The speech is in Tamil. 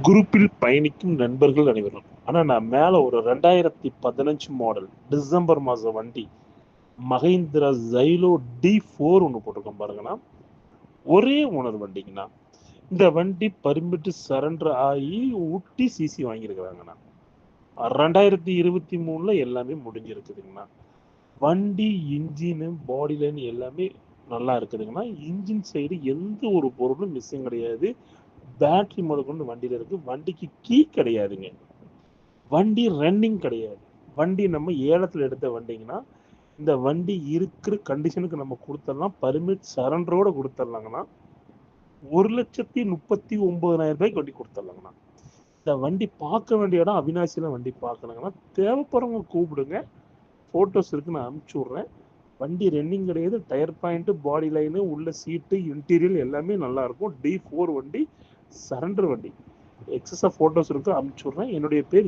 குரூப்பில் பயணிக்கும் நண்பர்கள் அனைவரும். ஆனால் நான் மேலே ஒரு ரெண்டாயிரத்தி பதினஞ்சு மாடல் டிசம்பர் மாதம் வண்டி மகேந்திரா ஜைலோ டி ஃபோர் ஒன்று போட்டிருக்கோம் பாருங்கண்ணா. ஒரே ஓனர் வண்டிங்கண்ணா. இந்த வண்டி பர்மிட் சரண்டர் ஆகி ஊட்டி சிசி வாங்கியிருக்கிறாங்கண்ணா. ரெண்டாயிரத்தி இருபத்தி மூணில் எல்லாமே முடிஞ்சிருக்குதுங்கண்ணா. வண்டி இன்ஜினு பாடி லைன் எல்லாமே நல்லா இருக்குதுங்கண்ணா. இன்ஜின் சைடு எந்த ஒரு பொருளும் மிஸ்ஸிங் கிடையாது. பேட்டரி முதற்கொண்டு வண்டியில் இருக்கு. வண்டிக்கு கீ கிடையாதுங்க. வண்டி ரன்னிங் கிடையாது. வண்டி நம்ம ஏலத்தில் எடுத்த வண்டிங்கன்னா இந்த வண்டி இருக்கிற கண்டிஷனுக்கு நம்ம கொடுத்துடலாம் பர்மிட் சரண்டரோட கொடுத்துடலாங்கண்ணா ஒரு லட்சத்தி முப்பத்தி ஒன்பதாயிரம் ரூபாய்க்கு வண்டி கொடுத்துடலாங்கண்ணா இந்த வண்டி பார்க்க வேண்டிய இடம் அவினாசியில் வண்டி பார்க்கணுங்கண்ணா. தேவைப்படுறவங்க கூப்பிடுங்க. ஃபோட்டோஸ் இருக்கு நான் அனுப்பிச்சி விட்றேன். வண்டி ரன்னிங் கிடையாது. டயர் பாயிண்ட்டு பாடி லைனு உள்ள சீட்டு இன்டீரியல் எல்லாமே நல்லா இருக்கும். டி ஃபோர் வண்டி சரண்டர் வண்டி. எக்ஸஸாக ஃபோட்டோஸ் இருக்கு அனுப்பிச்சுட்றேன் என்னுடைய பேர்